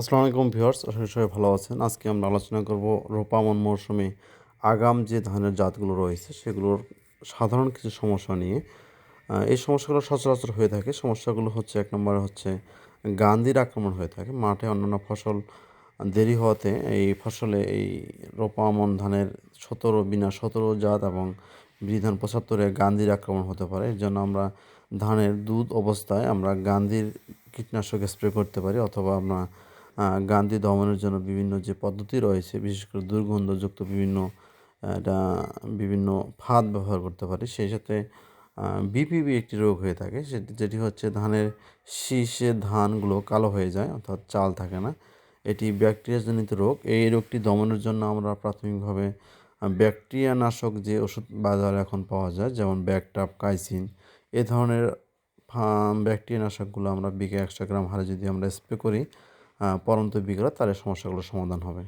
আসসালামু আলাইকুম ভিউয়ার্স, আশা করি সবাই ভালো আছেন। আজকে আমরা আলোচনা করব রোপামন মৌসুমে আগাম যে ধানের জাতগুলো রয়েছে, সেগুলোর সাধারণ কিছু সমস্যা নিয়ে। এই সমস্যাগুলো সচরাচর হয়ে থাকে। সমস্যাগুলো হচ্ছে, এক নম্বরে হচ্ছে গান্ধির আক্রমণ হয়ে থাকে। মাঠে অন্যান্য ফসল দেরি হওয়াতে এই ফসলে এই রোপামন ধানের সতেরো, বিনা সতেরো জাত এবং বিধান পঁচাত্তরে গান্ধির আক্রমণ হতে পারে। এর জন্য আমরা ধানের দুধ অবস্থায় আমরা গান্ধির কীটনাশক স্প্রে করতে পারি, অথবা আমরা গান্ধী দমনের জন্য বিভিন্ন যে পদ্ধতি রয়েছে, বিশেষ করে দুর্গন্ধযুক্ত বিভিন্ন এটা বিভিন্ন ফাঁদ ব্যবহার করতে পারি, সেই সাথে বিপিবি একটি রোগ হয়ে থাকে, সেটি, যেটি হচ্ছে ধানের শীষে ধানগুলো কালো হয়ে যায়, অর্থাৎ চাল থাকে না। এটি ব্যাকটেরিয়াজনিত রোগ। এই রোগটি দমনের জন্য আমরা প্রাথমিকভাবে ব্যাকটেরিয়া নাশক যে ওষুধ বাজারে এখন পাওয়া যায়, যেমন ব্যাকটাপ, কাইসিন, এ ধরনের ব্যাকটেরিয়া নাশকগুলো আমরা বিঘা একশো গ্রাম হারে যদি আমরা স্প্রে করি পরন্ত বিঘা তাহলে সমস্যাগুলোর সমাধান হবে।